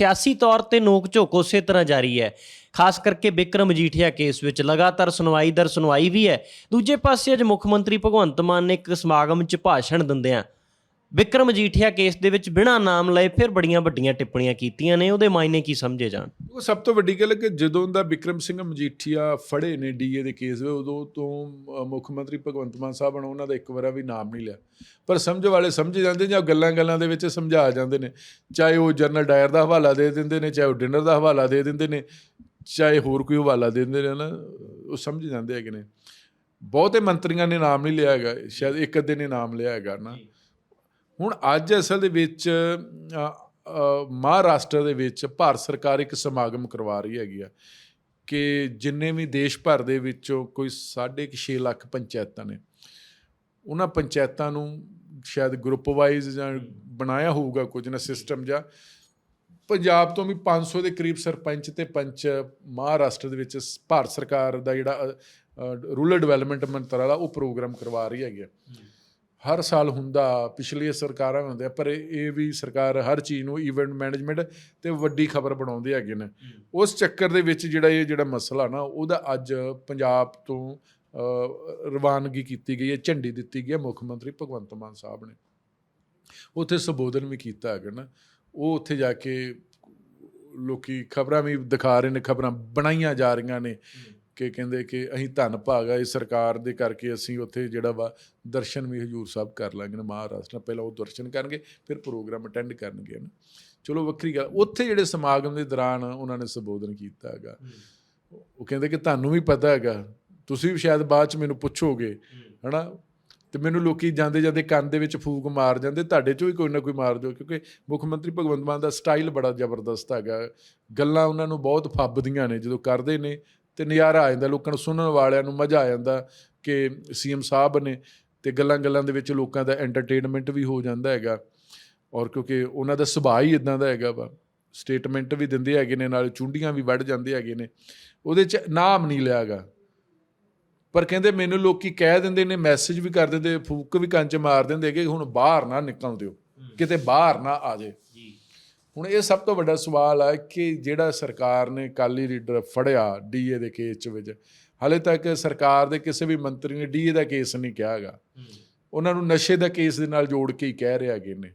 ਸਿਆਸੀ ਤੌਰ ਤੇ ਨੋਕ ਝੋਕ ਉਸੇ ਤਰ੍ਹਾਂ ਜਾਰੀ ਹੈ। ਖਾਸ ਕਰਕੇ ਬਿਕਰਮ ਮਜੀਠੀਆ ਕੇਸ ਵਿੱਚ ਲਗਾਤਾਰ ਸੁਣਵਾਈ ਦਰ ਸੁਣਵਾਈ ਵੀ ਹੈ। ਦੂਜੇ ਪਾਸੇ ਅੱਜ ਮੁੱਖ ਮੰਤਰੀ ਭਗਵੰਤ ਮਾਨ ਨੇ ਇੱਕ ਸਮਾਗਮ 'ਚ ਭਾਸ਼ਣ ਦਿੰਦਿਆਂ ਬਿਕਰਮ ਮਜੀਠੀਆ ਕੇਸ ਦੇ ਵਿੱਚ ਬਿਨਾਂ ਨਾਮ ਲਏ ਫਿਰ ਬੜੀਆਂ ਵੱਡੀਆਂ ਟਿੱਪਣੀਆਂ ਕੀਤੀਆਂ ਨੇ ਉਹਦੇ ਮਾਇਨੇ ਕੀ ਸਮਝੇ ਜਾਣ? ਉਹ ਸਭ ਤੋਂ ਵੱਡੀ ਗੱਲ ਹੈ ਕਿ ਜਦੋਂ ਦਾ ਵਿਕਰਮ ਸਿੰਘ ਮਜੀਠੀਆ ਫੜੇ ਨੇ ਡੀਏ ਦੇ ਕੇਸ ਵਿੱਚ ਉਦੋਂ ਤੋਂ ਮੁੱਖ ਮੰਤਰੀ ਭਗਵੰਤ ਮਾਨ ਸਾਹਿਬ ਨੇ ਉਹਨਾਂ ਦਾ ਇੱਕ ਵਾਰਾ ਵੀ ਨਾਮ ਨਹੀਂ ਲਿਆ। ਪਰ ਸਮਝ ਵਾਲੇ ਸਮਝ ਜਾਂਦੇ ਜਾਂ ਗੱਲਾਂ ਗੱਲਾਂ ਦੇ ਵਿੱਚ ਸਮਝਾ ਜਾਂਦੇ ਨੇ। ਚਾਹੇ ਉਹ ਜਨਰਲ ਡਾਇਰ ਦਾ ਹਵਾਲਾ ਦੇ ਦਿੰਦੇ ਨੇ ਚਾਹੇ ਉਹ ਡਿਨਰ ਦਾ ਹਵਾਲਾ ਦੇ ਦਿੰਦੇ ਨੇ ਚਾਹੇ ਹੋਰ ਕੋਈ ਹਵਾਲਾ ਦੇ ਦਿੰਦੇ ਨੇ ਨਾ ਉਹ ਸਮਝ ਜਾਂਦੇ ਹੈਗੇ ਨੇ। ਬਹੁਤੇ ਮੰਤਰੀਆਂ ਨੇ ਨਾਮ ਨਹੀਂ ਲਿਆ ਹੈਗਾ ਸ਼ਾਇਦ ਇੱਕ ਅੱਧੇ ਨੇ ਨਾਮ ਲਿਆ ਹੈਗਾ ਨਾ। ਹੁਣ ਅੱਜ ਅਸਲ ਦੇ ਵਿੱਚ ਮਹਾਰਾਸ਼ਟਰ ਦੇ ਵਿੱਚ ਭਾਰਤ ਸਰਕਾਰ ਇੱਕ ਸਮਾਗਮ ਕਰਵਾ ਰਹੀ ਹੈਗੀ ਆ ਕਿ ਜਿੰਨੇ ਵੀ ਦੇਸ਼ ਭਰ ਦੇ ਵਿੱਚੋਂ ਕੋਈ 6.5 ਲੱਖ ਪੰਚਾਇਤਾਂ ਨੇ, ਉਹਨਾਂ ਪੰਚਾਇਤਾਂ ਨੂੰ ਸ਼ਾਇਦ ਗਰੁੱਪ ਵਾਈਜ਼ ਜਾਂ ਬਣਾਇਆ ਹੋਊਗਾ ਕੁਝ ਨਾ ਸਿਸਟਮ ਜਾਂ ਪੰਜਾਬ ਤੋਂ ਵੀ 500 ਦੇ ਕਰੀਬ ਸਰਪੰਚ ਤੇ ਪੰਚ ਮਹਾਰਾਸ਼ਟਰ ਦੇ ਵਿੱਚ ਭਾਰਤ ਸਰਕਾਰ ਦਾ ਜਿਹੜਾ ਰੂਰਲ ਡਿਵੈਲਪਮੈਂਟ ਮੰਤਰਾਲਾ ਉਹ ਪ੍ਰੋਗਰਾਮ ਕਰਵਾ ਰਹੀ ਹੈਗੀ ਆ। ਹਰ ਸਾਲ ਹੁੰਦਾ ਪਿਛਲੀਆਂ ਸਰਕਾਰਾਂ ਹੁੰਦੇ ਪਰ ਇਹ ਵੀ ਸਰਕਾਰ ਹਰ ਚੀਜ਼ ਨੂੰ ਇਵੈਂਟ ਮੈਨੇਜਮੈਂਟ ਤੇ ਵੱਡੀ ਖਬਰ ਬਣਾਉਂਦੇ ਹੈਗੇ ਨੇ। ਉਸ ਚੱਕਰ ਦੇ ਵਿੱਚ ਜਿਹੜਾ ਇਹ ਜਿਹੜਾ ਮਸਲਾ ਨਾ ਉਹਦਾ ਅੱਜ ਪੰਜਾਬ ਤੋਂ ਰਵਾਨਗੀ ਕੀਤੀ ਗਈ ਹੈ ਝੰਡੀ ਦਿੱਤੀ ਗਈ ਹੈ ਮੁੱਖ ਮੰਤਰੀ ਭਗਵੰਤ ਮਾਨ ਸਾਹਿਬ ਨੇ। ਉੱਥੇ ਸੰਬੋਧਨ ਵੀ ਕੀਤਾ ਹੈਗਾ ਨਾ ਉਹ ਉੱਥੇ ਜਾ ਕੇ ਲੋਕੀ ਖਬਰਾਂ ਵੀ ਦਿਖਾ ਰਹੇ ਨੇ ਖਬਰਾਂ ਬਣਾਈਆਂ ਜਾ ਰਹੀਆਂ ਨੇ। ਕਿ ਕਹਿੰਦੇ ਕਿ ਅਸੀਂ ਧੰਨ ਭਾਗ ਭਾਗਾ ਇਸ ਸਰਕਾਰ ਦੇ ਕਰਕੇ ਅਸੀਂ ਉੱਥੇ ਜਿਹੜਾ ਵਾ ਦਰਸ਼ਨ ਵੀ ਹਜੂਰ ਸਾਹਿਬ ਕਰ ਲਾਂਗੇ ਨਾ ਮਹਾਰਾਸ਼ਟਰ ਪਹਿਲਾਂ ਉਹ ਦਰਸ਼ਨ ਕਰਨਗੇ, ਫਿਰ ਪ੍ਰੋਗਰਾਮ ਅਟੈਂਡ ਕਰਨਗੇ ਨਾ। ਚਲੋ, ਵੱਖਰੀ ਗੱਲ, ਉੱਥੇ ਜਿਹੜੇ ਸਮਾਗਮ ਦੇ ਦੌਰਾਨ ਉਹਨਾਂ ਨੇ ਸੰਬੋਧਨ ਕੀਤਾ ਹੈਗਾ। ਉਹ ਕਹਿੰਦੇ ਕਿ ਤੁਹਾਨੂੰ ਵੀ ਪਤਾ ਹੈਗਾ, ਤੁਸੀਂ ਵੀ ਸ਼ਾਇਦ ਬਾਅਦ ਚ ਮੈਨੂੰ ਪੁੱਛੋਗੇ ਹਨਾ ਤੇ ਮੈਨੂੰ ਲੋਕੀ ਜਾਂਦੇ ਜਾਂਦੇ ਕੰਨ ਦੇ ਵਿੱਚ ਫੂਕ ਮਾਰ ਜਾਂਦੇ, ਤੁਹਾਡੇ ਚੋਂ ਵੀ ਕੋਈ ਨਾ ਕੋਈ ਮਾਰ ਦਿਓ ਕਿਉਂਕਿ ਮੁੱਖ ਮੰਤਰੀ ਭਗਵੰਤ ਮਾਨ ਦਾ ਸਟਾਈਲ ਬੜਾ ਜ਼ਬਰਦਸਤ ਹੈਗਾ। ਗੱਲਾਂ ਉਹਨਾਂ ਨੂੰ ਬਹੁਤ ਫੱਬਦੀਆਂ ਨੇ, ਜਦੋਂ ਕਰਦੇ ਨੇ ਤੇ ਨਜ਼ਾਰਾ ਆ ਜਾਂਦਾ ਲੋਕਾਂ ਨੂੰ ਸੁਣਨ ਵਾਲਿਆਂ ਨੂੰ ਮਜ਼ਾ ਆ ਜਾਂਦਾ ਕਿ ਸੀਐਮ ਸਾਹਿਬ ਨੇ ਤੇ ਗੱਲਾਂ ਗੱਲਾਂ ਦੇ ਵਿੱਚ ਲੋਕਾਂ ਦਾ ਐਂਟਰਟੇਨਮੈਂਟ ਵੀ ਹੋ ਜਾਂਦਾ ਹੈਗਾ ਔਰ ਕਿਉਂਕਿ ਉਹਨਾਂ ਦਾ ਸੁਭਾਅ ਹੀ ਇਦਾਂ ਦਾ ਹੈਗਾ ਵਾ ਸਟੇਟਮੈਂਟ ਵੀ ਦਿੰਦੇ ਹੈਗੇ ਨੇ ਨਾਲ ਚੁੰਡੀਆਂ ਵੀ ਵੱਢ ਜਾਂਦੇ ਹੈਗੇ ਨੇ ਉਹਦੇ ਚ ਨਾਮ ਨਹੀਂ ਲਿਆਗਾ ਪਰ ਕਹਿੰਦੇ ਮੈਨੂੰ ਲੋਕੀ ਕਹਿ ਦਿੰਦੇ ਨੇ ਮੈਸੇਜ ਵੀ ਕਰ ਦਿੰਦੇ ਫੂਕ ਵੀ ਕੰਨ ਚ ਮਾਰ ਦਿੰਦੇ ਕਿ ਹੁਣ ਬਾਹਰ ਨਾ ਨਿਕਲ ਦਿਓ ਕਿਤੇ ਬਾਹਰ ਨਾ ਆ ਜੇ ਜੀ ਹੁਣ ਇਹ ਸਭ ਤੋਂ ਵੱਡਾ ਸਵਾਲ ਆ ਕਿ ਜਿਹੜਾ ਸਰਕਾਰ ਨੇ ਕਾਲੀ ਲੀਡਰ ਫੜਿਆ ਡੀਏ ਦੇ ਕੇਸ ਚ ਵਿੱਚ, ਹਾਲੇ ਤੱਕ ਸਰਕਾਰ ਦੇ ਕਿਸੇ ਵੀ ਮੰਤਰੀ ਨੇ ਡੀਏ ਦਾ ਕੇਸ ਨਹੀਂ ਕਿਹਾ ਉਹਨਾਂ ਨੂੰ ਨਸ਼ੇ ਦਾ ਕੇਸ ਦੇ ਨਾਲ ਜੋੜ ਕੇ ਹੀ ਕਹਿ ਰਿਹਾ ਹੈਗੇ ਨੇ।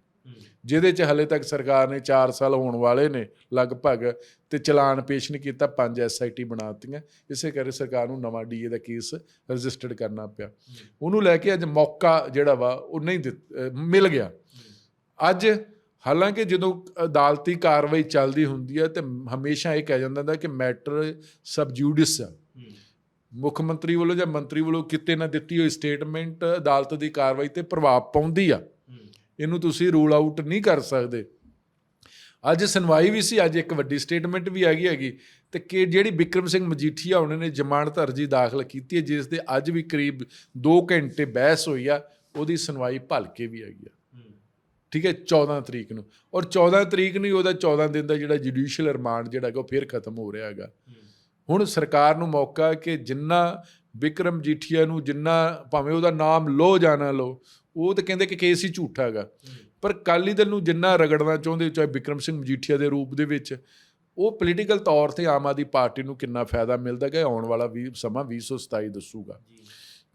ਜਿਹਦੇ ਚ ਹਲੇ ਤੱਕ ਸਰਕਾਰ ਨੇ 4 ਸਾਲ ਹੋਣ ਵਾਲੇ ਨੇ ਲਗਭਗ ਤੇ ਚਲਾਨ ਪੇਸ਼ ਨਹੀਂ ਕੀਤਾ, ਪੰਜ ਐਸਆਈਟੀ ਬਣਾਤੀਆਂ ਇਸੇ ਕਰਕੇ ਸਰਕਾਰ ਨੂੰ ਨਵਾਂ ਡੀਏ ਦਾ ਕੇਸ ਰਜਿਸਟਰਡ ਕਰਨਾ ਪਿਆ। ਉਹਨੂੰ ਲੈ ਕੇ ਅੱਜ ਮੌਕਾ ਜਿਹੜਾ ਵਾ, ਉਹ ਨਹੀਂ ਦਿੱਤ- ਮਿਲ ਗਿਆ। ਅੱਜ ਹਾਲਾਂਕਿ ਜਦੋਂ ਅਦਾਲਤੀ ਕਾਰਵਾਈ ਚੱਲਦੀ ਹੁੰਦੀ ਹੈ ਤੇ ਹਮੇਸ਼ਾ ਇਹ ਕਿਹਾ ਜਾਂਦਾ ਹੁੰਦਾ ਕਿ ਮੈਟਰ ਸਬਜੂਡਿਸ ਆ ਮੁੱਖ ਮੰਤਰੀ ਵੱਲੋਂ ਜਾਂ ਮੰਤਰੀ ਵੱਲੋਂ ਕਿਤੇ ਨਾ ਦਿੱਤੀ ਹੋਈ ਸਟੇਟਮੈਂਟ ਅਦਾਲਤ ਦੀ ਕਾਰਵਾਈ ਤੇ ਪ੍ਰਭਾਵ ਪਾਉਂਦੀ ਆ। ਇਹਨੂੰ ਤੁਸੀਂ ਰੂਲ ਆਊਟ ਨਹੀਂ ਕਰ ਸਕਦੇ। ਅੱਜ ਸੁਣਵਾਈ ਵੀ ਸੀ, ਅੱਜ ਇੱਕ ਵੱਡੀ ਸਟੇਟਮੈਂਟ ਵੀ ਆ ਗਈ ਹੈਗੀ। ਤੇ ਕਿ ਜਿਹੜੀ ਬਿਕਰਮ ਸਿੰਘ ਮਜੀਠੀਆ ਉਹਨਾਂ ਨੇ ਜ਼ਮਾਨਤ ਅਰਜੀ ਦਾਖਲ ਕੀਤੀ ਹੈ, ਜਿਸ ਦੇ ਅੱਜ ਵੀ ਕਰੀਬ 2 ਘੰਟੇ ਬਹਿਸ ਹੋਈ ਆ, ਉਹਦੀ ਸੁਣਵਾਈ ਭਲਕੇ ਵੀ ਹੈਗੀ ਆ। ਠੀਕ ਹੈ 14 ਤਰੀਕ ਨੂੰ। ਔਰ 14 ਤਰੀਕ ਨੂੰ ਹੀ ਉਹਦਾ 14 ਦਿਨ ਦਾ ਜਿਹੜਾ ਜੁਡੀਸ਼ੀਅਲ ਰਿਮਾਂਡ ਜਿਹੜਾ ਹੈਗਾ ਉਹ ਫਿਰ ਖਤਮ ਹੋ ਰਿਹਾ ਹੈਗਾ। ਹੁਣ ਸਰਕਾਰ ਨੂੰ ਮੌਕਾ ਕਿ ਜਿੰਨਾ ਵਿਕਰਮ ਜੀਠੀਆ ਨੂੰ ਜਿੰਨਾ ਭਾਵੇਂ ਉਹਦਾ ਨਾਮ ਲੋ ਜਾਣਾ ਲੋ ਉਹ ਤਾਂ ਕਹਿੰਦੇ ਕਿ ਕੇਸ ਹੀ ਝੂਠਾ ਹੈਗਾ। ਪਰ ਕਾਲੀ ਦਲ ਨੂੰ ਜਿੰਨਾ ਰਗੜਨਾ ਚਾਹੁੰਦੇ, ਚਾਹੇ ਵਿਕਰਮ ਸਿੰਘ ਮਜੀਠੀਆ ਦੇ ਰੂਪ ਦੇ ਵਿੱਚ, ਉਹ ਪੋਲੀਟੀਕਲ ਤੌਰ ਤੇ ਆਮ ਆਦਮੀ ਪਾਰਟੀ ਨੂੰ ਕਿੰਨਾ ਫਾਇਦਾ ਮਿਲਦਾ ਹੈ ਆਉਣ ਵਾਲਾ ਵੀ ਸਮਾਂ 2027 ਦੱਸੂਗਾ।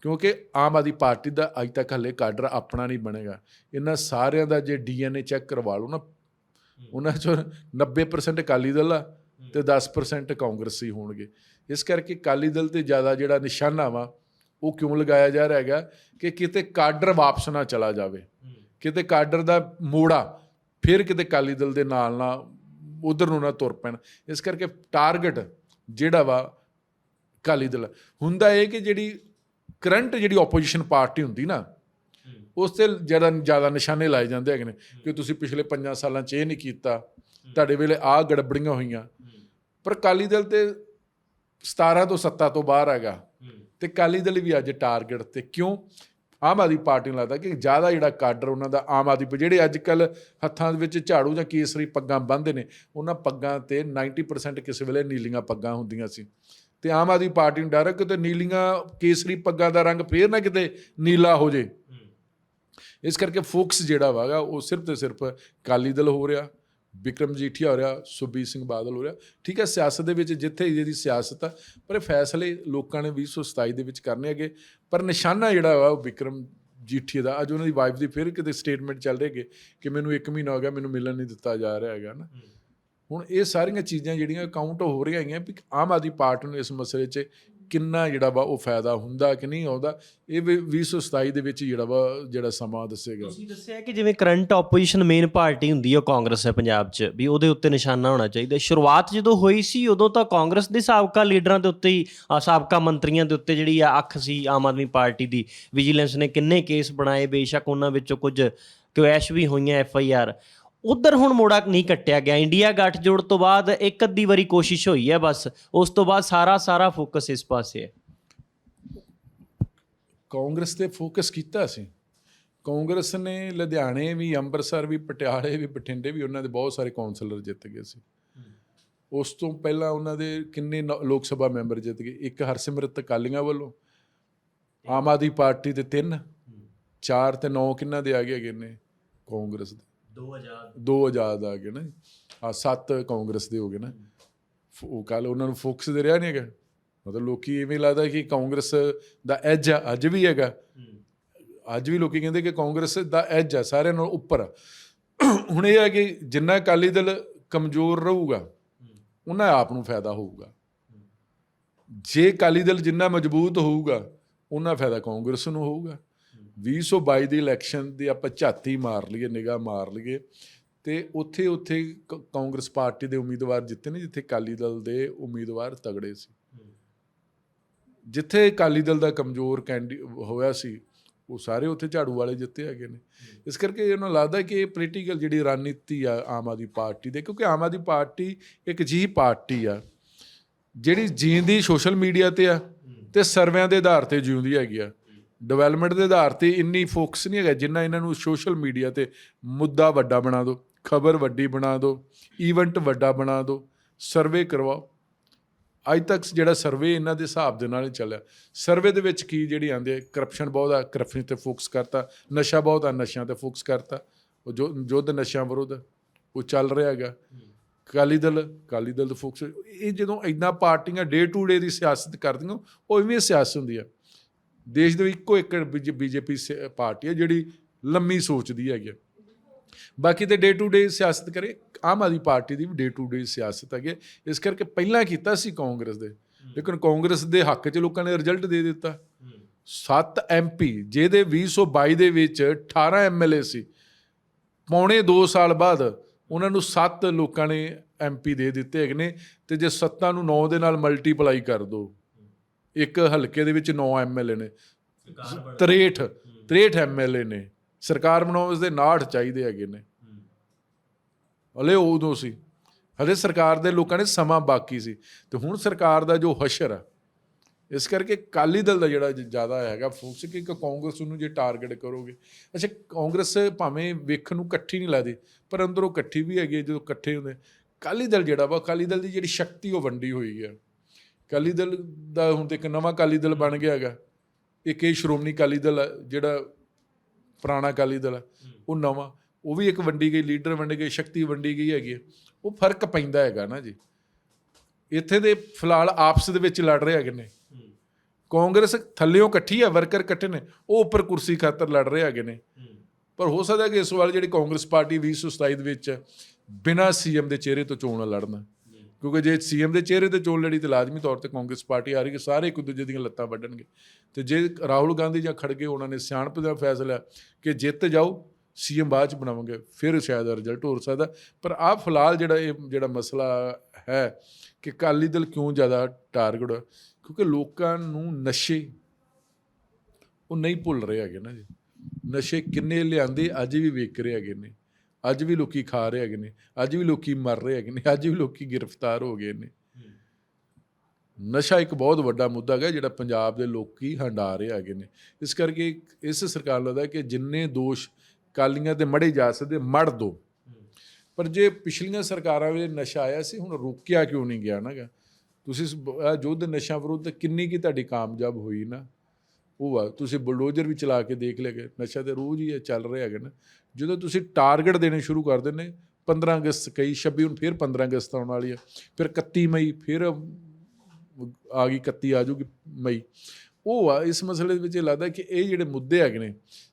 ਕਿਉਂਕਿ ਆਮ ਆਦਮੀ ਪਾਰਟੀ ਦਾ ਅਜ ਤੱਕ ਹਲੇ ਕਾਡਰ ਆਪਣਾ ਨਹੀਂ ਬਣੇਗਾ। ਇਹਨਾਂ ਸਾਰਿਆਂ ਦਾ ਜੇ ਡੀਐਨਏ ਚੈੱਕ ਕਰਵਾ ਲਓ ਨਾ ਉਹਨਾਂ ਚੋਂ 90% ਅਕਾਲੀ ਦਲ ਆ ਤੇ 10% ਕਾਂਗਰਸੀ ਹੋਣਗੇ। ਇਸ ਕਰਕੇ ਅਕਾਲੀ ਦਲ ਤੇ ਜ਼ਿਆਦਾ ਜਿਹੜਾ ਨਿਸ਼ਾਨਾ ਵਾ ਉਹ ਕਿਉਂ ਲਗਾਇਆ ਜਾ ਰਿਹਾ ਹੈਗਾ ਕਿ ਕਿਤੇ ਕਾਡਰ ਵਾਪਸ ਨਾ ਚਲਾ ਜਾਵੇ। ਕਿਤੇ ਕਾਡਰ ਦਾ ਮੋੜਾ ਫਿਰ ਕਿਤੇ ਅਕਾਲੀ ਦਲ ਦੇ ਨਾਲ ਨਾ ਉਧਰ ਨੂੰ ਨਾ ਤੁਰ ਪੈਣ। ਇਸ ਕਰਕੇ ਟਾਰਗੇਟ ਜਿਹੜਾ ਵਾ ਅਕਾਲੀ ਦਲ ਹੁੰਦਾ ਇਹ ਕਿ ਜਿਹੜੀ ਕਰੰਟ ਜਿਹੜੀ ਆਪੋਜੀਸ਼ਨ ਪਾਰਟੀ ਹੁੰਦੀ ਨਾ, ਉਸ ਤੇ ਜ਼ਿਆਦਾ ਜ਼ਿਆਦਾ ਨਿਸ਼ਾਨੇ ਲਾਏ ਜਾਂਦੇ ਹੈਗੇ ਨੇ ਕਿ ਤੁਸੀਂ ਪਿਛਲੇ 5 ਸਾਲਾਂ 'ਚ ਇਹ ਨਹੀਂ ਕੀਤਾ, ਤੁਹਾਡੇ ਵੇਲੇ ਆ ਗੜਬੜੀਆਂ ਹੋਈਆਂ। ਪਰ ਅਕਾਲੀ ਦਲ ਤੇ 17 ਤੋਂ 7 ਤੋਂ ਬਾਹਰ ਹੈਗਾ ਤੇ ਅਕਾਲੀ ਦਲ ਵੀ ਅੱਜ ਟਾਰਗੇਟ ਤੇ ਕਿਉਂ? ਆਮ ਆਦਮੀ ਪਾਰਟੀ ਨੂੰ ਲੱਗਦਾ ਕਿ ਜ਼ਿਆਦਾ ਜਿਹੜਾ ਕਾਡਰ ਉਹਨਾਂ ਦਾ ਆਮ ਆਦਮੀ ਜਿਹੜੇ ਅੱਜ ਕੱਲ ਹੱਥਾਂ ਦੇ ਵਿੱਚ ਝਾੜੂ ਜਾਂ ਕੇਸਰੀ ਪੱਗਾਂ ਬੰਨ੍ਹਦੇ ਨੇ, ਉਹਨਾਂ ਪੱਗਾਂ ਤੇ 90% ਕਿਸੇ ਵੇਲੇ ਨੀਲੀਆਂ ਪੱਗਾਂ ਹੁੰਦੀਆਂ ਸੀ। ਤੇ ਆਮ ਆਦਮੀ ਪਾਰਟੀ ਨੂੰ ਡਰ ਹੈ ਕਿ ਨੀਲੀਆਂ ਕੇਸਰੀ ਪੱਗਾਂ ਦਾ ਰੰਗ ਫੇਰ ਨਾ ਕਿਤੇ ਨੀਲਾ ਹੋ ਜੇ। ਇਸ ਕਰਕੇ ਫੋਕਸ ਜਿਹੜਾ ਵਾਗਾ ਉਹ ਸਿਰਫ ਤੇ ਸਿਰਫ ਅਕਾਲੀ ਦਲ ਹੋ ਰਿਹਾ, ਵਿਕਰਮ ਜੀਠੀਆ ਹੋ ਰਿਹਾ, ਸੁਖਬੀਰ ਸਿੰਘ ਬਾਦਲ ਹੋ ਰਿਹਾ। ਠੀਕ ਹੈ, ਸਿਆਸਤ ਦੇ ਵਿੱਚ ਜਿੱਥੇ ਜਿਹਦੀ ਸਿਆਸਤ ਆ, ਪਰ ਇਹ ਫੈਸਲੇ ਲੋਕਾਂ ਨੇ 2027 ਦੇ ਵਿੱਚ ਕਰਨੇ ਹੈਗੇ। ਪਰ ਨਿਸ਼ਾਨਾ ਜਿਹੜਾ ਵਾ, ਉਹ ਵਿਕਰਮ ਜੀਠੀਆ ਦਾ, ਅੱਜ ਉਹਨਾਂ ਦੀ ਵਾਈਫ ਦੀ ਫਿਰ ਕਿਤੇ ਸਟੇਟਮੈਂਟ ਚੱਲ ਰਹੀ ਹੈਗੇ ਕਿ ਮੈਨੂੰ 1 ਮਹੀਨਾ ਹੋ ਗਿਆ, ਮੈਨੂੰ ਮਿਲਣ ਨਹੀਂ ਦਿੱਤਾ ਜਾ ਰਿਹਾ ਹੈਗਾ ਨਾ। ਹੁਣ ਇਹ ਸਾਰੀਆਂ ਚੀਜ਼ਾਂ ਜਿਹੜੀਆਂ ਕਾਊਂਟ ਹੋ ਰਹੀਆਂ ਹੈਗੀਆਂ ਵੀ ਆਮ ਆਦਮੀ ਪਾਰਟੀ ਨੂੰ ਇਸ ਮਸਲੇ 'ਚ ਕਿੰਨਾ ਜਿਹੜਾ ਵਾ ਉਹ ਫਾਇਦਾ ਹੁੰਦਾ ਕਿ ਨਹੀਂ ਆਉਂਦਾ, ਇਹ 2027 ਦੇ ਵਿੱਚ ਜਿਹੜਾ ਵਾ ਜਿਹੜਾ ਸਮਾਂ ਦੱਸੇਗਾ ਤੁਸੀਂ ਦੱਸਿਆ ਕਿ ਜਿਵੇਂ ਕਰੰਟ ਆਪੋਜੀਸ਼ਨ ਮੇਨ ਪਾਰਟੀ ਹੁੰਦੀ ਹੈ ਕਾਂਗਰਸ ਹੈ ਪੰਜਾਬ 'ਚ, ਵੀ ਉਹਦੇ ਉੱਤੇ ਨਿਸ਼ਾਨਾ ਹੋਣਾ ਚਾਹੀਦਾ ਸ਼ੁਰੂਆਤ ਜਦੋਂ ਹੋਈ ਸੀ, ਉਦੋਂ ਤਾਂ ਕਾਂਗਰਸ ਦੇ ਸਾਬਕਾ ਲੀਡਰਾਂ ਦੇ ਉੱਤੇ ਹੀ ਸਾਬਕਾ ਮੰਤਰੀਆਂ ਦੇ ਉੱਤੇ ਜਿਹੜੀ ਆ ਅੱਖ ਸੀ ਆਮ ਆਦਮੀ ਪਾਰਟੀ ਦੀ। ਵਿਜੀਲੈਂਸ ਨੇ ਕਿੰਨੇ ਕੇਸ ਬਣਾਏ, ਬੇਸ਼ੱਕ ਉਹਨਾਂ ਵਿੱਚੋਂ ਕੁਝ ਕਵੈਸ਼ ਵੀ ਹੋਈਆਂ ਐਫ ਆਈ ਆਰ। ਉਧਰ ਹੁਣ ਮੋੜਾ ਨਹੀਂ ਕੱਟਿਆ ਗਿਆ। ਇੰਡੀਆ ਗੱਠਜੋੜ ਤੋਂ ਬਾਅਦ ਇੱਕ ਅੱਧੀ ਵਾਰੀ ਕੋਸ਼ਿਸ਼ ਹੋਈ ਹੈ ਬਸ। ਉਸ ਤੋਂ ਬਾਅਦ ਸਾਰਾ ਸਾਰਾ ਫੋਕਸ ਇਸ ਪਾਸੇ ਹੈ। ਕਾਂਗਰਸ ਤੇ ਫੋਕਸ ਕੀਤਾ ਸੀ। ਕਾਂਗਰਸ ਨੇ ਲੁਧਿਆਣੇ ਵੀ, ਅੰਮ੍ਰਿਤਸਰ ਵੀ, ਪਟਿਆਲੇ ਵੀ, ਬਠਿੰਡੇ ਵੀ ਉਹਨਾਂ ਦੇ ਬਹੁਤ ਸਾਰੇ ਕਾਉਂਸਲਰ ਜਿੱਤ ਗਏ ਸੀ। ਉਸ ਤੋਂ ਪਹਿਲਾਂ ਉਹਨਾਂ ਦੇ ਕਿੰਨੇ ਨੌ- ਲੋਕ ਸਭਾ ਮੈਂਬਰ ਜਿੱਤ ਗਏ। ਇੱਕ ਹਰਸਿਮਰਤ ਅਕਾਲੀਆਂ ਵੱਲੋਂ। ਆਮ ਆਦਮੀ ਪਾਰਟੀ ਦੇ ਤਿੰਨ, ਚਾਰ ਤੇ ਨੌ ਕਿੰਨਾਂ ਦੇ ਆ ਗਏ ਹੈਗੇ ਨੇ ਕਾਂਗਰਸ ਦੇ। 2000 ਦੋ ਆਜ਼ਾਦ ਆ ਗਏ ਨਾ ਆ ਸੱਤ ਕਾਂਗਰਸ ਦੇ ਹੋ ਗਏ ਨਾ। ਉਹ ਕੱਲ ਉਹਨਾਂ ਨੂੰ ਫੋਕਸ ਦੇ ਰਿਹਾ ਨਹੀਂ ਹੈਗਾ। ਮਤਲਬ ਲੋਕੀ ਇਵੇਂ ਲੱਗਦਾ ਕਿ ਕਾਂਗਰਸ ਦਾ ਐਜ ਆ ਅੱਜ ਵੀ ਹੈਗਾ। ਅੱਜ ਵੀ ਲੋਕੀ ਕਹਿੰਦੇ ਕਿ ਕਾਂਗਰਸ ਦਾ ਐਜ ਆ ਸਾਰਿਆਂ ਨਾਲੋਂ ਉੱਪਰ ਆ। ਹੁਣ ਇਹ ਹੈ ਕਿ ਜਿੰਨਾ ਅਕਾਲੀ ਦਲ ਕਮਜ਼ੋਰ ਰਹੂਗਾ ਉਹਨਾਂ ਆਪ ਨੂੰ ਫਾਇਦਾ ਹੋਊਗਾ। ਜੇ ਅਕਾਲੀ ਦਲ ਜਿੰਨਾ ਮਜ਼ਬੂਤ ਹੋਊਗਾ ਉਹਨਾਂ ਫਾਇਦਾ ਕਾਂਗਰਸ ਨੂੰ ਹੋਊਗਾ। 2022 ਦੀ ਇਲੈਕਸ਼ਨ ਦੀ ਆਪਾਂ ਝਾਤੀ ਮਾਰ ਲਈਏ, ਨਿਗਾਹ ਮਾਰ ਲਈਏ, ਤੇ ਉੱਥੇ ਉੱਥੇ ਕ- ਕਾਂਗਰਸ ਪਾਰਟੀ ਦੇ ਉਮੀਦਵਾਰ ਜਿੱਤੇ ਨੇ, ਜਿੱਥੇ ਅਕਾਲੀ ਦਲ ਦੇ ਉਮੀਦਵਾਰ ਤਗੜੇ ਸੀ। ਜਿੱਥੇ ਅਕਾਲੀ ਦਲ ਦਾ ਕਮਜ਼ੋਰ ਕੈਂਡੀ, ਹੋਇਆ ਸੀ, ਉਹ ਸਾਰੇ ਉੱਥੇ ਝਾੜੂ ਵਾਲੇ ਜਿੱਤੇ ਹੈਗੇ ਨੇ। ਇਸ ਕਰਕੇ ਇਹਨਾਂ ਨੂੰ ਲੱਗਦਾ ਕਿ ਇਹ ਪੋਲੀਟੀਕਲ ਜਿਹੜੀ ਰਣਨੀਤੀ ਆ ਆਮ ਆਦਮੀ ਪਾਰਟੀ ਦੇ, ਕਿਉਂਕਿ ਆਮ ਆਦਮੀ ਪਾਰਟੀ ਇੱਕ ਜੀ ਪਾਰਟੀ ਆ, ਜਿਹੜੀ ਜੀਂਦੀ ਸੋਸ਼ਲ ਮੀਡੀਆ ਤੇ ਆ ਤੇ ਸਰਵਿਆਂ ਦੇ ਆਧਾਰ ਤੇ ਜਿਉਂਦੀ ਹੈਗੀ ਆ। ਡਿਵੈਲਪਮੈਂਟ ਦੇ ਆਧਾਰ ਤੇ ਇੰਨੀ ਫੋਕਸ ਨਹੀਂ ਹੈਗਾ ਜਿੰਨਾ ਇਹਨਾਂ ਨੂੰ ਸੋਸ਼ਲ ਮੀਡੀਆ ਤੇ ਮੁੱਦਾ ਵੱਡਾ ਬਣਾ ਦਿਓ, ਖਬਰ ਵੱਡੀ ਬਣਾ ਦਿਓ ਇਵੈਂਟ ਵੱਡਾ ਬਣਾ ਦਿਓ ਸਰਵੇ ਕਰਵਾਓ। ਅੱਜ ਤੱਕ ਜਿਹੜਾ ਸਰਵੇ ਇਹਨਾਂ ਦੇ ਹਿਸਾਬ ਦੇ ਨਾਲ ਹੀ ਚੱਲਿਆ। ਸਰਵੇ ਦੇ ਵਿੱਚ ਕੀ ਜਿਹੜੀ ਆਂਦੇ ਕਰਪਸ਼ਨ ਬਹੁਤ ਆ ਕਰਪਸ਼ਨ ਤੇ ਫੋਕਸ ਕਰਤਾ, ਨਸ਼ਾ ਬਹੁਤ ਆ, ਨਸ਼ਿਆਂ ਤੇ ਫੋਕਸ ਕਰਤਾ। ਉਹ ਜੋ, ਯੁੱਧ ਨਸ਼ਿਆਂ ਵਿਰੁੱਧ, ਉਹ ਚੱਲ ਰਿਹਾ ਹੈਗਾ। ਅਕਾਲੀ ਦਲ ਅਕਾਲੀ ਦਲ ਦਾ ਫੋਕਸ ਇਹ ਜਦੋਂ ਇੰਨਾ ਪਾਰਟੀਆਂ ਡੇ ਟੂ ਡੇ ਦੀ ਸਿਆਸਤ ਕਰਦੀਆਂ, ਉਹ ਇਵੇਂ ਸਿਆਸਤ ਹੁੰਦੀ ਆ। ਦੇਸ਼ ਦੇ ਇੱਕੋ ਇੱਕ ਬੀਜੇਪੀ ਪਾਰਟੀ ਹੈ ਜਿਹੜੀ ਲੰਮੀ ਸੋਚਦੀ ਹੈਗੀ ਆ। ਬਾਕੀ ਤੇ ਡੇ ਟੂ ਡੇ ਸਿਆਸਤ ਕਰੇ, Aam Aadmi party the we day to day ਸਿਆਸਤ ਹੈਗੀ ਹੈ। ਇਸ ਕਰਕੇ ਪਹਿਲਾਂ ਕੀਤਾ ਸੀ ਕਾਂਗਰਸ ਦੇ ਲੇਕਿਨ ਕਾਂਗਰਸ ਦੇ ਹੱਕ 'ਚ ਲੋਕਾਂ ਨੇ ਰਿਜ਼ਲਟ ਦੇ ਦਿੱਤਾ 7 ਐਮਪੀ ਜਿਹਦੇ 2022 ਦੇ ਵਿੱਚ 18 ਐਮਐਲਏ ਸੀ ਪੌਣੇ 2 ਸਾਲ ਬਾਅਦ ਉਹਨਾਂ ਨੂੰ 7 ਲੋਕਾਂ ਨੇ ਐਮਪੀ ਦੇ ਦਿੱਤੇ ਹੈਗੇ ਨੇ ਤੇ ਜੇ 7 ਨੂੰ 9 ਦੇ ਨਾਲ ਮਲਟੀਪਲਾਈ ਕਰ ਦੋ ਇੱਕ ਹਲਕੇ ਦੇ ਵਿੱਚ 9 ਐਮਐਲਏ ਨੇ। 63 63 ਐਮਐਲਏ ਨੇ। ਸਰਕਾਰ ਬਣਾਉਣ ਵਾਸਤੇ 69 ਚਾਹੀਦੇ ਹੈਗੇ ਨੇ। ਹਲੇ ਉਦੋਂ ਸੀ। ਹਲੇ ਸਰਕਾਰ ਦੇ ਲੋਕਾਂ ਨੇ ਸਮਾਂ ਬਾਕੀ ਸੀ। ਤੇ ਹੁਣ ਸਰਕਾਰ ਦਾ ਜੋ ਹਸ਼ਰ ਆ ਇਸ ਕਰਕੇ ਕਾਲੀ ਦਲ ਦਾ ਜਿਹੜਾ ਜ਼ਿਆਦਾ ਹੈਗਾ ਫੋਕਸ ਕਿ ਕਾਂਗਰਸ ਨੂੰ ਜੇ ਟਾਰਗੇਟ ਕਰੋਗੇ। ਅੱਛਾ ਕਾਂਗਰਸ ਭਾਵੇਂ ਵੇਖਣ ਨੂੰ ਇਕੱਠੀ ਨਹੀਂ ਲੱਗਦੀ ਪਰ ਅੰਦਰੋਂ ਇਕੱਠੀ ਵੀ ਹੈਗੀ ਜਦੋਂ ਇਕੱਠੇ ਹੁੰਦੇ ਕਾਲੀ ਦਲ ਜਿਹੜਾ ਵਾ ਕਾਲੀ ਦਲ ਦੀ ਜਿਹੜੀ ਸ਼ਕਤੀ ਉਹ ਵੰਡੀ ਹੋਈ ਹੈ ਕਾਲੀ ਦਲ ਦਾ ਹੁਣ ਤੇ ਇੱਕ ਨਵਾਂ ਕਾਲੀ ਦਲ ਬਣ ਗਿਆ ਹੈਗਾ। ਇੱਕ ਇਹ ਸ਼੍ਰੋਮਣੀ ਕਾਲੀ ਦਲ ਜਿਹੜਾ ਪੁਰਾਣਾ ਕਾਲੀ ਦਲ ਆ, ਉਹ ਨਵਾਂ ਉਹ ਵੀ ਇੱਕ ਵੰਡੀ ਗਈ ਲੀਡਰ ਵੰਡੇ ਗਏ ਸ਼ਕਤੀ ਵੰਡੀ ਗਈ ਹੈਗੀ ਹੈ। ਉਹ ਫ਼ਰਕ ਪੈਂਦਾ ਹੈਗਾ ਨਾ ਜੀ। ਇੱਥੇ ਦੇ ਫਿਲਹਾਲ ਆਪਸ ਦੇ ਵਿੱਚ ਲੜ ਰਹੇ ਹੈਗੇ ਨੇ। ਕਾਂਗਰਸ ਥੱਲਿਓਂ ਇਕੱਠੀ ਹੈ ਵਰਕਰ ਇਕੱਠੇ ਨੇ ਉਹ ਉੱਪਰ ਕੁਰਸੀ ਖਾਤਰ ਲੜ ਰਹੇ ਹੈਗੇ ਨੇ। ਪਰ ਹੋ ਸਕਦਾ ਕਿ ਇਸ ਵਾਰ ਜਿਹੜੀ ਕਾਂਗਰਸ ਪਾਰਟੀ 2027 ਦੇ ਵਿੱਚ ਬਿਨਾਂ ਸੀਐਮ ਦੇ ਚਿਹਰੇ ਤੋਂ ਚੋਣ ਲੜਨਾ। ਕਿਉਂਕਿ ਜੇ ਸੀਐਮ ਦੇ ਚਿਹਰੇ ਤੇ ਚੋਣ ਲੜੀ ਤੇ ਲਾਜ਼ਮੀ ਤੌਰ ਤੇ ਕਾਂਗਰਸ ਪਾਰਟੀ ਆ ਰਹੀ ਕਿ ਸਾਰੇ ਇੱਕ ਦੂਜੇ ਦੀਆਂ ਲੱਤਾਂ ਵੱਢਣਗੇ। ਤੇ ਜੇ ਰਾਹੁਲ ਗਾਂਧੀ ਜਾਂ ਖੜਗੇ, ਉਹਨਾਂ ਨੇ ਸਿਆਣਪ ਦਾ ਫੈਸਲਾ ਕਿ ਜਿੱਤ ਜਾਓ, ਸੀਐਮ ਬਾਅਦ ਚ ਬਣਾਵਾਂਗੇ, ਫਿਰ ਸ਼ਾਇਦ ਰਿਜ਼ਲਟ ਹੋ ਸਕਦਾ। ਪਰ ਆ ਫਿਲਹਾਲ ਜਿਹੜਾ ਇਹ, ਜਿਹੜਾ ਮਸਲਾ ਹੈ ਕਿ ਅਕਾਲੀ ਦਲ ਕਿਉਂ ਜ਼ਿਆਦਾ ਟਾਰਗੇਟ ਕਿਉਂਕਿ ਲੋਕਾਂ ਨੂੰ ਨਸ਼ੇ, ਉਹ ਨਹੀਂ ਭੁੱਲ ਰਹੇ ਹੈਗੇ ਨਾ ਜੀ। ਨਸ਼ੇ ਕਿੰਨੇ ਲਿਆਂਦੇ, ਅੱਜ ਵੀ ਵੇਖ ਰਹੇ ਹੈਗੇ ਨੇ। ਅੱਜ ਵੀ ਲੋਕੀ ਖਾ ਰਹੇ ਹੈਗੇ ਨੇ ਅੱਜ ਵੀ ਲੋਕੀ ਮਰ ਰਹੇ ਹੈਗੇ ਨੇ ਅੱਜ ਵੀ ਲੋਕੀ ਗ੍ਰਿਫਤਾਰ ਹੋ ਗਏ ਨੇ। ਨਸ਼ਾ ਇੱਕ ਬਹੁਤ ਵੱਡਾ ਮੁੱਦਾ ਹੈ ਜਿਹੜਾ ਪੰਜਾਬ ਦੇ ਲੋਕੀ ਹੰਡਾ ਰਹੇ ਹੈਗੇ ਨੇ। ਇਸ ਕਰਕੇ ਇਸ ਸਰਕਾਰ ਨੂੰ ਲੱਗਦਾ ਕਿ ਜਿੰਨੇ ਦੋਸ਼ ਕਾਲੀਆਂ ਤੇ ਮੜੇ ਜਾ ਸਕਦੇ ਮੜ ਦੋ। ਪਰ ਜੇ ਪਿਛਲੀਆਂ ਸਰਕਾਰਾਂ ਵੇਲੇ ਨਸ਼ਾ ਆਇਆ ਸੀ ਹੁਣ ਰੋਕਿਆ ਕਿਉਂ ਨਹੀਂ ਗਿਆ ਨਾਗਾ ਤੁਸੀਂ ਯੁੱਧ ਨਸ਼ਾ ਵਿਰੁੱਧ ਕਿੰਨੀ ਕੀ ਤੁਹਾਡੀ ਕਾਮਯਾਬ ਹੋਈ ਨਾ? ਉਹ ਆ, ਤੁਸੀਂ ਬੁਲਡੋਜ਼ਰ ਵੀ ਚਲਾ ਕੇ ਦੇਖ ਲੇਗੇ ਨਸ਼ਾ ਤੇ ਰੋਜ਼ ਹੀ ਇਹ ਚੱਲ ਰਿਹਾ ਹੈਗਾ ਨਾ। ਜਦੋਂ ਤੁਸੀਂ ਟਾਰਗੇਟ ਦੇਣੇ ਸ਼ੁਰੂ ਕਰ ਦਿੰਦੇ 15 ਅਗਸਤ ਕਈ 26 ਹੁਣ ਫਿਰ 15 ਅਗਸਤ ਆਉਣ ਵਾਲੀ ਆ, ਫਿਰ 31 ਮਈ, ਫਿਰ ਆ ਗਈ 31 ਆ ਜੂਗੀ ਮਈ। ਉਹ ਆ, ਇਸ ਮਸਲੇ ਦੇ ਵਿੱਚ ਇਹ ਲੱਗਦਾ ਕਿ ਇਹ ਜਿਹੜੇ ਮੁੱਦੇ ਹੈਗੇ ਨੇ,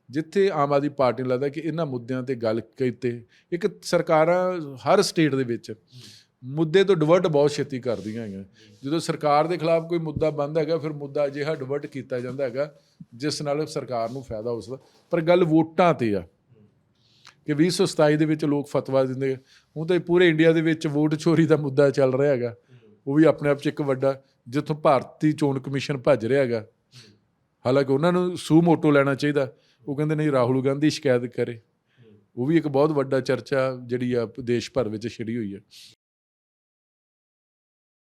ਜਿੱਥੇ ਆਮ ਆਦਮੀ ਪਾਰਟੀ ਨੂੰ ਲੱਗਦਾ ਕਿ ਇਹਨਾਂ ਮੁੱਦਿਆਂ ਤੇ ਗੱਲ ਕੀਤੇ, ਇੱਕ ਸਰਕਾਰਾਂ ਹਰ ਸਟੇਟ ਦੇ ਵਿੱਚ ਮੁੱਦੇ ਤੋਂ ਡਿਵਰਟ ਬਹੁਤ ਛੇਤੀ ਕਰਦੀਆਂ ਹੈਗੀਆਂ। ਜਦੋਂ ਸਰਕਾਰ ਦੇ ਖਿਲਾਫ ਕੋਈ ਮੁੱਦਾ ਬੰਦ ਹੈਗਾ, ਫਿਰ ਮੁੱਦਾ ਅਜਿਹਾ ਡਿਵਰਟ ਕੀਤਾ ਜਾਂਦਾ ਹੈਗਾ, ਜਿਸ ਨਾਲ ਸਰਕਾਰ ਨੂੰ ਫਾਇਦਾ ਹੋ ਸਕਦਾ। ਪਰ ਗੱਲ ਵੋਟਾਂ ਤੇ ਆ, ਕਿ 2027 ਦੇ ਵਿੱਚ ਲੋਕ ਫਤਵਾ ਦਿੰਦੇ ਹੁਣ ਤਾਂ ਪੂਰੇ ਇੰਡੀਆ ਦੇ ਵਿੱਚ ਵੋਟ ਚੋਰੀ ਦਾ ਮੁੱਦਾ ਚੱਲ ਰਿਹਾ ਹੈਗਾ। ਉਹ ਵੀ ਆਪਣੇ ਆਪ 'ਚ ਇੱਕ ਵੱਡਾ, ਜਿੱਥੋਂ ਭਾਰਤੀ ਚੋਣ ਕਮਿਸ਼ਨ ਭੱਜ ਰਿਹਾ ਹੈਗਾ। ਹਾਲਾਂਕਿ ਉਹਨਾਂ ਨੂੰ ਸੂ ਮੋਟੋ ਲੈਣਾ ਚਾਹੀਦਾ। ਉਹ ਕਹਿੰਦੇ ਨਹੀਂ, ਰਾਹੁਲ ਗਾਂਧੀ ਸ਼ਿਕਾਇਤ ਕਰੇ। ਉਹ ਵੀ ਇੱਕ ਬਹੁਤ ਵੱਡਾ ਚਰਚਾ ਜਿਹੜੀ ਆ ਦੇਸ਼ ਭਰ ਵਿੱਚ ਛਿੜੀ ਹੋਈ ਹੈ।